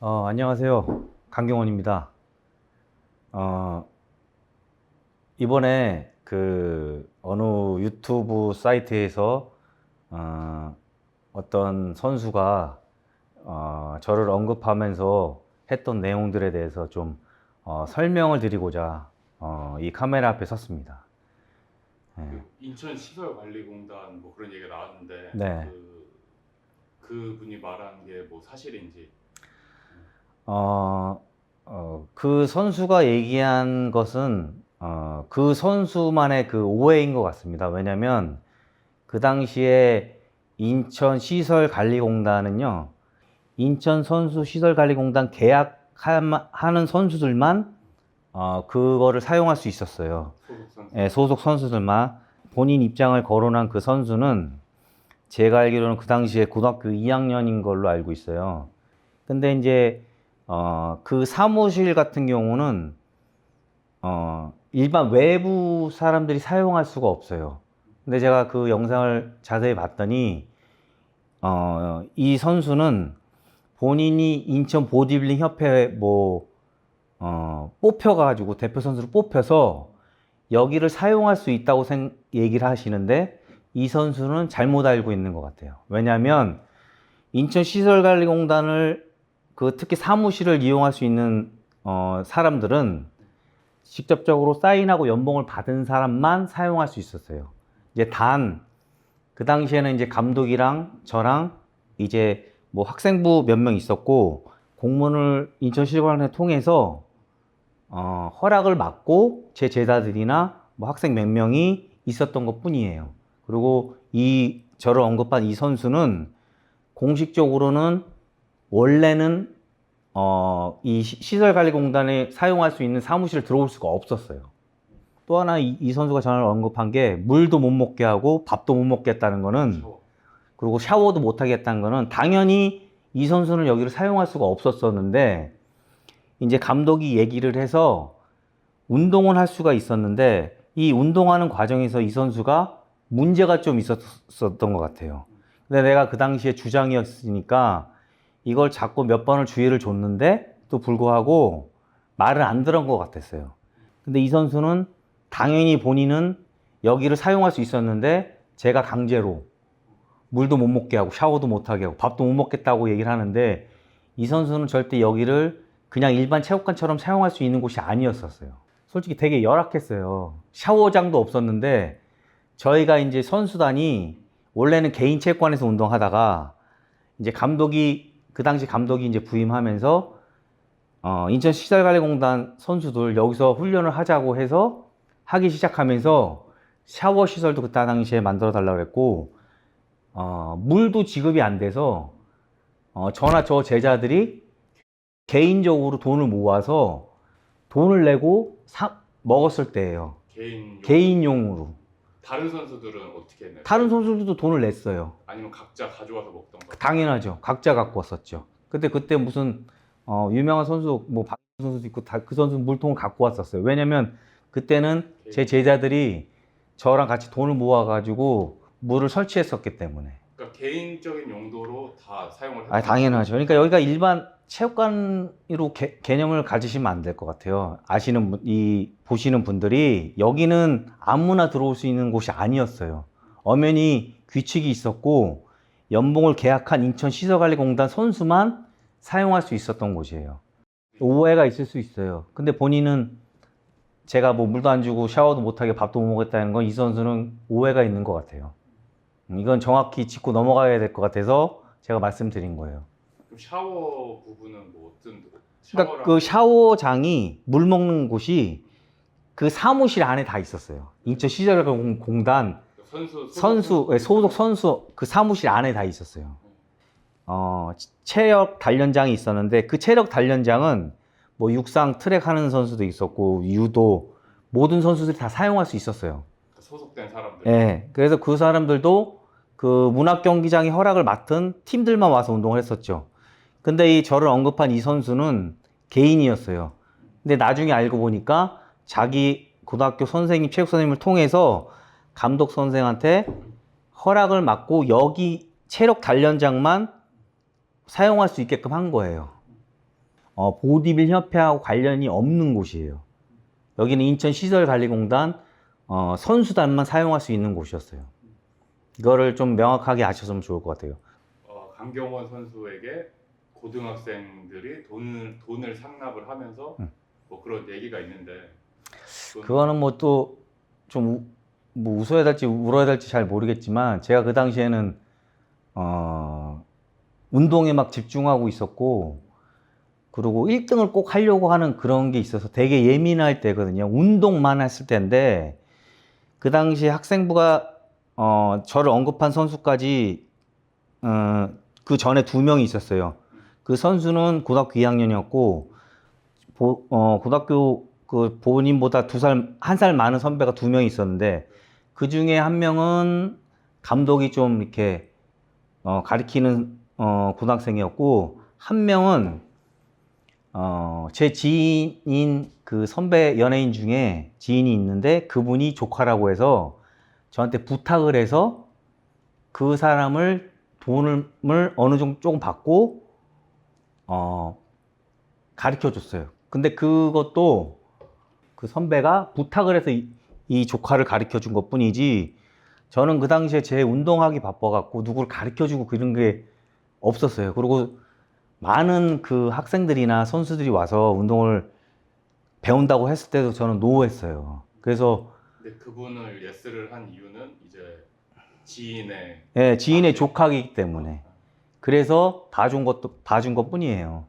어, 안녕하세요. 강경원입니다. 어, 이번에 그 어느 유튜브 사이트에서 어, 어떤 선수가 어, 저를 언급하면서 했던 내용들에 대해서 좀 어, 설명을 드리고자 어, 이 카메라 앞에 섰습니다. 예. 그 인천 시설관리공단 뭐 그런 얘기가 나왔는데 네. 그, 그 분이 말한 게 뭐 사실인지 어, 어, 그 선수가 얘기한 것은 어, 그 선수만의 그 오해인 것 같습니다. 왜냐면 그 당시에 인천 시설 관리공단은요, 인천 선수 시설 관리공단 계약하는 선수들만 어, 그거를 사용할 수 있었어요. 소속 선수 예, 소속 선수들만 본인 입장을 거론한 그 선수는 제가 알기로는 그 당시에 고등학교 2학년인 걸로 알고 있어요. 근데 이제 어, 그 사무실 같은 경우는 어, 일반 외부 사람들이 사용할 수가 없어요. 근데 제가 그 영상을 자세히 봤더니 어, 이 선수는 본인이 인천 보디빌딩 협회 뭐 어, 뽑혀가지고 대표 선수로 뽑혀서 여기를 사용할 수 있다고 생, 얘기를 하시는데 이 선수는 잘못 알고 있는 것 같아요. 왜냐하면 인천 시설관리공단을 그 특히 사무실을 이용할 수 있는 어, 사람들은 직접적으로 사인하고 연봉을 받은 사람만 사용할 수 있었어요. 이제 단 그 당시에는 이제 감독이랑 저랑 이제 뭐 학생부 몇 명 있었고 공문을 인천시설관에 통해서 어, 허락을 받고 제 제자들이나 뭐 학생 몇 명이 있었던 것 뿐이에요. 그리고 이 저를 언급한 이 선수는 공식적으로는 원래는 어, 이 시- 시설관리공단에 사용할 수 있는 사무실을 들어올 수가 없었어요. 또 하나 이, 이 선수가 저를 언급한 게 물도 못 먹게 하고 밥도 못 먹겠다는 거는 저 그리고 샤워도 못 하겠다는 거는 당연히 이 선수는 여기를 사용할 수가 없었었는데 이제 감독이 얘기를 해서 운동을 할 수가 있었는데 이 운동하는 과정에서 이 선수가 문제가 좀 있었던 것 같아요. 근데 내가 그 당시에 주장이었으니까 이걸 자꾸 몇 번을 주의를 줬는데 또 불구하고 말을 안 들은 것 같았어요. 근데 이 선수는 당연히 본인은 여기를 사용할 수 있었는데 제가 강제로 물도 못 먹게 하고 샤워도 못 하게 하고 밥도 못 먹겠다고 얘기를 하는데 이 선수는 절대 여기를 그냥 일반 체육관처럼 사용할 수 있는 곳이 아니었었어요. 솔직히 되게 열악했어요. 샤워장도 없었는데 저희가 이제 선수단이 원래는 개인 체육관에서 운동하다가 이제 감독이 그 당시 감독이 이제 부임하면서 어, 인천 시설관리공단 선수들 여기서 훈련을 하자고 해서 하기 시작하면서 샤워 시설도 그때 당시에 만들어 달라고 했고 어, 물도 지급이 안 돼서 어, 저나 저 제자들이 개인적으로 돈을 모아서 돈을 내고 사, 먹었을 때예요. 개인 개인용으로. 다른 선수들은 어떻게 했나요? 다른 선수들도 돈을 냈어요. 아니면 각자 가져와서 먹던 거 당연하죠. 각자 갖고 왔었죠. 근데 그때 무슨 어, 유명한 선수 뭐 박 선수도 있고 다 그 선수 물통을 갖고 왔었어요. 왜냐면 그때는 제 제자들이 저랑 같이 돈을 모아가지고 물을 설치했었기 때문에. 그러니까 개인적인 용도로 다 사용을 아, 당연하죠. 그러니까 여기가 일반 체육관으로 개, 개념을 가지시면 안 될 것 같아요. 아시는 분, 이 보시는 분들이 여기는 아무나 들어올 수 있는 곳이 아니었어요. 엄연히 규칙이 있었고 연봉을 계약한 인천 시설관리공단 선수만 사용할 수 있었던 곳이에요. 오해가 있을 수 있어요. 근데 본인은 제가 뭐 물도 안 주고 샤워도 못하게 밥도 못 먹겠다는 건 이 선수는 오해가 있는 것 같아요. 음, 이건 정확히 짚고 넘어가야 될 것 같아서 제가 말씀드린 거예요. 그럼 샤워 부분은 뭐 어떤 그러니까 그 샤워장이 물 먹는 곳이 그 사무실 안에 다 있었어요. 인천 시설공단 선수 선수 예, 소속 선수 그 사무실 안에 다 있었어요. 어, 체력 단련장이 있었는데 그 체력 단련장은 뭐 육상 트랙 하는 선수도 있었고 유도 모든 선수들이 다 사용할 수 있었어요. 소속된 사람들 예. 그래서 그 사람들도 그 문학 경기장이 허락을 맡은 팀들만 와서 운동을 했었죠. 근데 이 저를 언급한 이 선수는 개인이었어요. 근데 나중에 알고 보니까 자기 고등학교 선생님, 체육 선생님을 통해서 감독 선생한테 허락을 받고 여기 체력 단련장만 사용할 수 있게끔 한 거예요. 어, 보디빌 협회하고 관련이 없는 곳이에요. 여기는 인천 시설관리공단 어, 선수단만 사용할 수 있는 곳이었어요. 이거를 좀 명확하게 아셨으면 좋을 것 같아요. 어, 강경원 선수에게 고등학생들이 돈을 돈을 상납을 하면서 음. 뭐 그런 얘기가 있는데 그건 그거는 뭐 또좀 뭐 웃어야 될지 울어야 될지 잘 모르겠지만 제가 그 당시에는 어 운동에 막 집중하고 있었고 그리고 1등을 꼭 하려고 하는 그런 게 있어서 되게 예민할 때거든요. 운동만 했을 때인데 그 당시 학생부가 어 저를 언급한 선수까지 어 그 전에 두 명이 있었어요. 그 선수는 고등학교 2학년이었고 보, 어, 고등학교 그 본인보다 두 살, 한 살 많은 선배가 두명 있었는데 그 중에 한 명은 감독이 좀 이렇게 어, 가리키는 어, 고등학생이었고 한 명은 어, 제 지인인 그 선배 연예인 중에 지인이 있는데 그분이 조카라고 해서 저한테 부탁을 해서 그 사람을 돈을 어느 정도 조금 받고 어, 가르쳐 줬어요. 근데 그것도 그 선배가 부탁을 해서 이, 이 조카를 가르쳐 준 것 뿐이지 저는 그 당시에 제 운동하기 바빠갖고 누구를 가르쳐 주고 그런 게 없었어요. 그리고 많은 그 학생들이나 선수들이 와서 운동을 배운다고 했을 때도 저는 노했어요. 그래서 근데 그분을 예스를 한 이유는 이제 지인의 예, 지인의 조카이기 때문에. 그래서 봐준 것도 봐준 것 뿐이에요.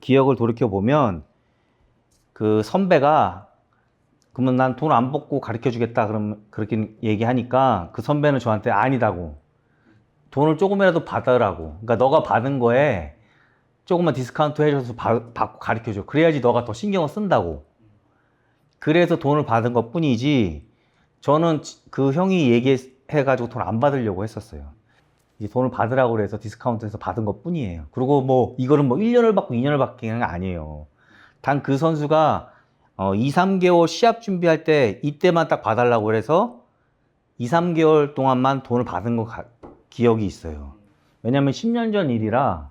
기억을 돌이켜 보면 그 선배가 그러면 난 돈안 받고 가르쳐 주겠다 그러면 그렇게 얘기하니까 그 선배는 저한테 아니다고. 돈을 조금이라도 받으라고. 그러니까 너가 받은 거에 조금만 디스카운트 해줘서 받- 받고 가르쳐 줘. 그래야지 너가 더 신경을 쓴다고 그래서 돈을 받은 것 뿐이지 저는 지- 그 형이 얘기해가지고 돈 안 받으려고 했었어요 이제 돈을 받으라고 그래서 디스카운트해서 받은 것 뿐이에요. 그리고 뭐 이거는 뭐 1년을 받고 2년을 받기는 게 아니에요. 단 그 선수가 어 2, 3개월 시합 준비할 때 이때만 딱 봐달라고 그래서 2, 3개월 동안만 돈을 받은 거 가- 기억이 있어요. 왜냐면 10년 전 일이라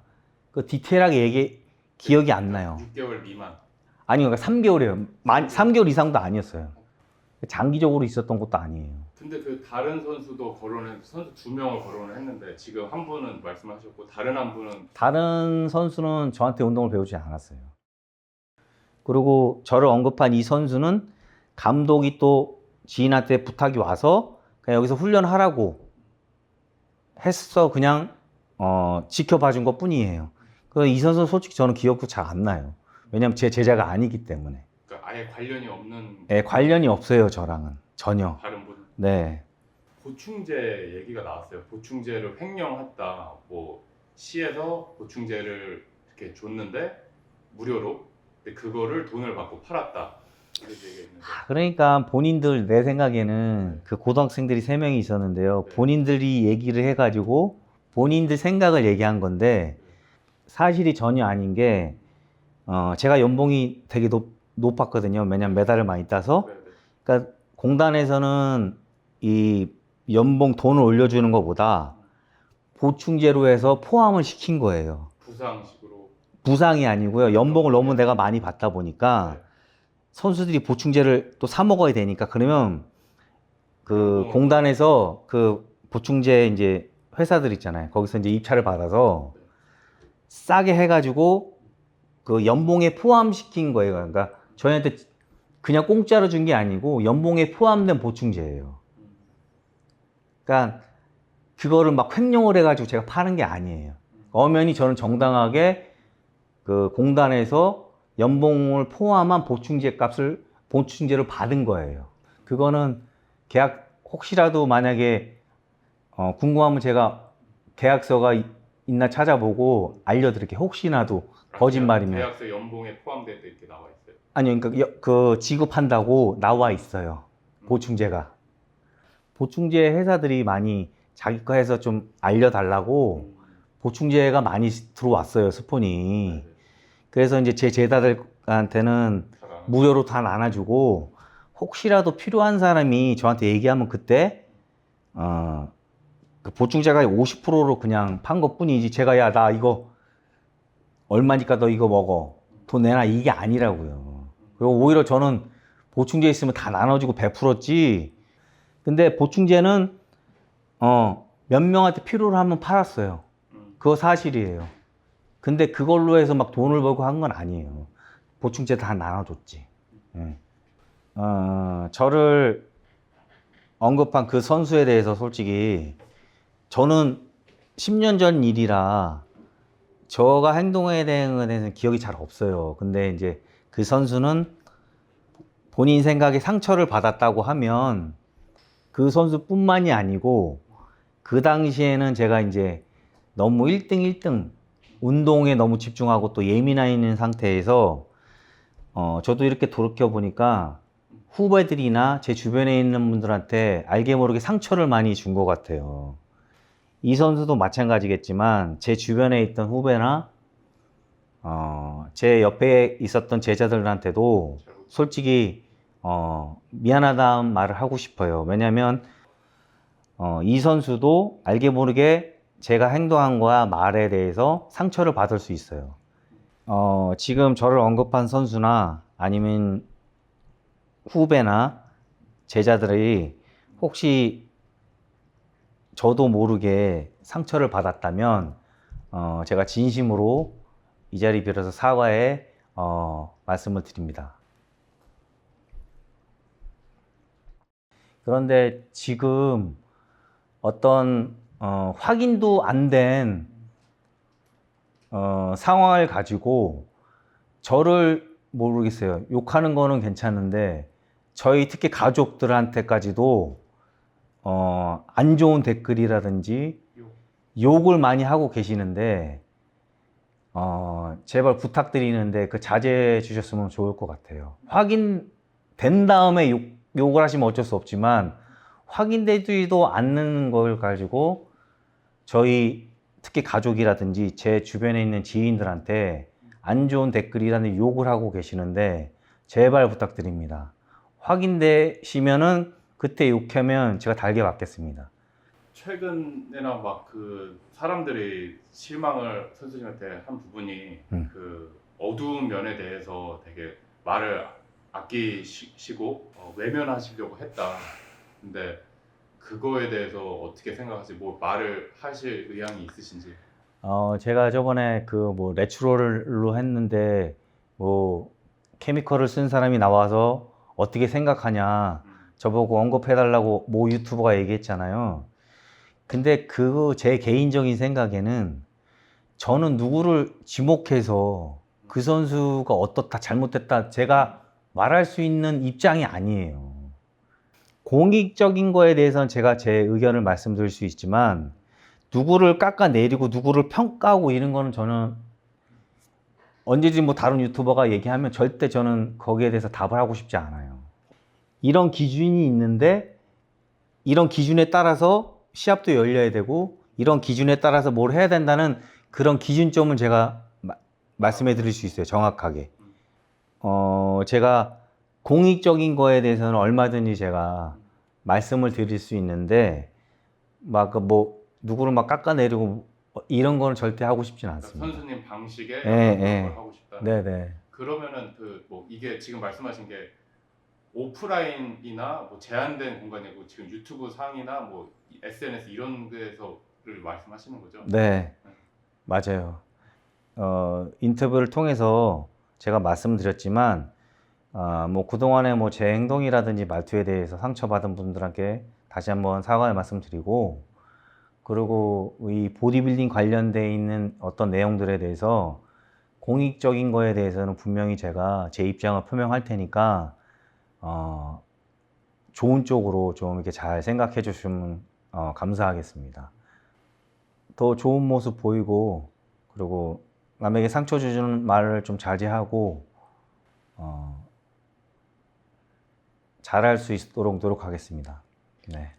그 디테일하게 얘기 기억이 안 나요. 6개월 미만 아니 그러니까 3개월이에요. 3개월 이상도 아니었어요. 장기적으로 있었던 것도 아니에요. 근데 그 다른 선수도 거론해 선수 두 명을 거론을 했는데 지금 한 분은 말씀하셨고 다른 한 분은 다른 선수는 저한테 운동을 배우지 않았어요. 그리고 저를 언급한 이 선수는 감독이 또 지인한테 부탁이 와서 그냥 여기서 훈련하라고 했어 그냥 어, 지켜봐 준 것 뿐이에요. 그이 선수는 솔직히 저는 기억도 잘 안 나요. 왜냐면 제 제자가 아니기 때문에. 그러니까 아예 관련이 없는 예, 관련이 없어요, 저랑은. 전혀. 다른 분 네. 보충제 얘기가 나왔어요. 보충제를 횡령했다. 뭐 시에서 보충제를 이렇게 줬는데 무료로 근데 그거를 돈을 받고 팔았다. 있는데 그러니까 본인들 내 생각에는 그 고등학생들이 세 명이 있었는데요. 네. 본인들이 얘기를 해가지고 본인들 생각을 얘기한 건데 사실이 전혀 아닌 게 어, 제가 연봉이 되게 높, 높았거든요. 왜냐면 메달을 많이 따서. 네, 네. 그러니까 공단에서는 이 연봉 돈을 올려주는 것보다 보충제로 해서 포함을 시킨 거예요. 부상식으로 부상이 아니고요. 연봉을 너무 내가 많이 받다 보니까 네. 선수들이 보충제를 또 사 먹어야 되니까 그러면 그 어. 공단에서 그 보충제 이제 회사들 있잖아요. 거기서 이제 입찰을 받아서 네. 싸게 해가지고 그 연봉에 포함시킨 거예요. 그러니까 저희한테 그냥 공짜로 준 게 아니고 연봉에 포함된 보충제예요. 음. 그러니까 그거를 막 횡령을 해가지고 제가 파는 게 아니에요. 엄연히 저는 정당하게 그 공단에서 연봉을 포함한 보충제 값을 보충제를 받은 거예요. 그거는 계약 혹시라도 만약에 어, 궁금하면 제가 계약서가 이- 있나 찾아보고 알려드릴게요. 혹시나도 거짓말이면 계약서 연봉에 포함되어 이렇게 나와 있어요. 아니요, 그러니까 여- 그 지급한다고 나와 있어요. 보충제가 보충제 회사들이 많이 자기 거 해서 좀 알려달라고 보충제가 많이 들어왔어요 스폰이. 네, 그래서 이제 제 제자들한테는 잘 무료로 다 나눠주고 혹시라도 필요한 사람이 저한테 얘기하면 그때 어, 그 보충제가 50%로 그냥 판 것뿐이지 제가 야 나 이거 얼마니까 너 이거 먹어 돈 내놔 이게 아니라고요. 그리고 오히려 저는 보충제 있으면 다 나눠주고 베풀었지. 근데 보충제는 어, 몇 명한테 필요로 하면 팔았어요. 음. 그거 사실이에요. 근데 그걸로 해서 막 돈을 벌고 한 건 아니에요. 보충제 다 나눠줬지. 예. 어, 저를 언급한 그 선수에 대해서 솔직히 저는 10년 전 일이라 저가 행동에 대해서는 기억이 잘 없어요. 근데 이제 그 선수는 본인 생각에 상처를 받았다고 하면 그 선수뿐만이 아니고 그 당시에는 제가 이제 너무 1등 1등 운동에 너무 집중하고 또 예민해 있는 상태에서 어, 저도 이렇게 돌이켜 보니까 후배들이나 제 주변에 있는 분들한테 알게 모르게 상처를 많이 준 것 같아요. 이 선수도 마찬가지겠지만 제 주변에 있던 후배나 어, 제 옆에 있었던 제자들한테도 솔직히 어, 미안하다는 말을 하고 싶어요. 왜냐하면 어, 이 선수도 알게 모르게 제가 행동한 거야 말에 대해서 상처를 받을 수 있어요. 어, 지금 저를 언급한 선수나 아니면 후배나 제자들이 혹시 저도 모르게 상처를 받았다면 어, 제가 진심으로 이 자리 빌어서 사과의 어, 말씀을 드립니다. 그런데 지금 어떤 어, 확인도 안된 어, 상황을 가지고 저를 모르겠어요. 욕하는 거는 괜찮은데 저희 특히 가족들한테까지도 어, 안 좋은 댓글이라든지 욕. 욕을 많이 하고 계시는데 어, 제발 부탁드리는데 그 자제해 주셨으면 좋을 것 같아요. 확인된 다음에 욕, 욕을 하시면 어쩔 수 없지만 확인되지도 않는 걸 가지고 저희 특히 가족이라든지 제 주변에 있는 지인들한테 안 좋은 댓글이라는 욕을 하고 계시는데 제발 부탁드립니다. 확인되시면은 그때 욕하면 제가 달게 받겠습니다. 최근에나 막 그 사람들이 실망을 선수님한테 한 부분이 음. 그 어두운 면에 대해서 되게 말을 아끼시고 어, 외면하시려고 했다. 근데 그거에 대해서 어떻게 생각하세요? 뭐 말을 하실 의향이 있으신지? 어, 제가 저번에 그뭐 내추럴로 했는데 뭐 케미컬을 쓴 사람이 나와서 어떻게 생각하냐 음, 저보고 언급해달라고 모 유튜버가 얘기했잖아요. 근데 그 제 개인적인 생각에는 저는 누구를 지목해서 그 선수가 어떻다 잘못됐다 제가 말할 수 있는 입장이 아니에요. 공익적인 거에 대해서는 제가 제 의견을 말씀드릴 수 있지만 누구를 깎아내리고 누구를 평가하고 이런 거는 저는 언제든지 뭐 다른 유튜버가 얘기하면 절대 저는 거기에 대해서 답을 하고 싶지 않아요. 이런 기준이 있는데 이런 기준에 따라서 시합도 열려야 되고 이런 기준에 따라서 뭘 해야 된다는 그런 기준점을 제가 마- 말씀해 드릴 수 있어요. 정확하게. 어, 제가 공익적인 거에 대해서는 얼마든지 제가 말씀을 드릴 수 있는데 막 뭐 누구를 막 깎아내리고 이런 거는 절대 하고 싶진 그러니까 않습니다. 선수님 방식에 예, 예. 걸 하고 싶다. 네, 네. 그러면은 그 뭐 이게 지금 말씀하신 게 오프라인이나 뭐 제한된 공간이고 지금 유튜브 상이나 뭐 SNS 이런 데서를 말씀하시는 거죠? 네, 맞아요. 어, 인터뷰를 통해서 제가 말씀드렸지만, 아, 뭐 그동안에 뭐 제 행동이라든지 말투에 대해서 상처받은 분들에게 다시 한번 사과의 말씀드리고, 그리고 이 보디빌딩 관련돼 있는 어떤 내용들에 대해서 공익적인 거에 대해서는 분명히 제가 제 입장을 표명할 테니까, 어, 좋은 쪽으로 좀 이렇게 잘 생각해 주시면 어, 감사하겠습니다. 더 좋은 모습 보이고 그리고 남에게 상처 주는 말을 좀 자제하고 어, 잘할 수 있도록 노력하겠습니다. 네.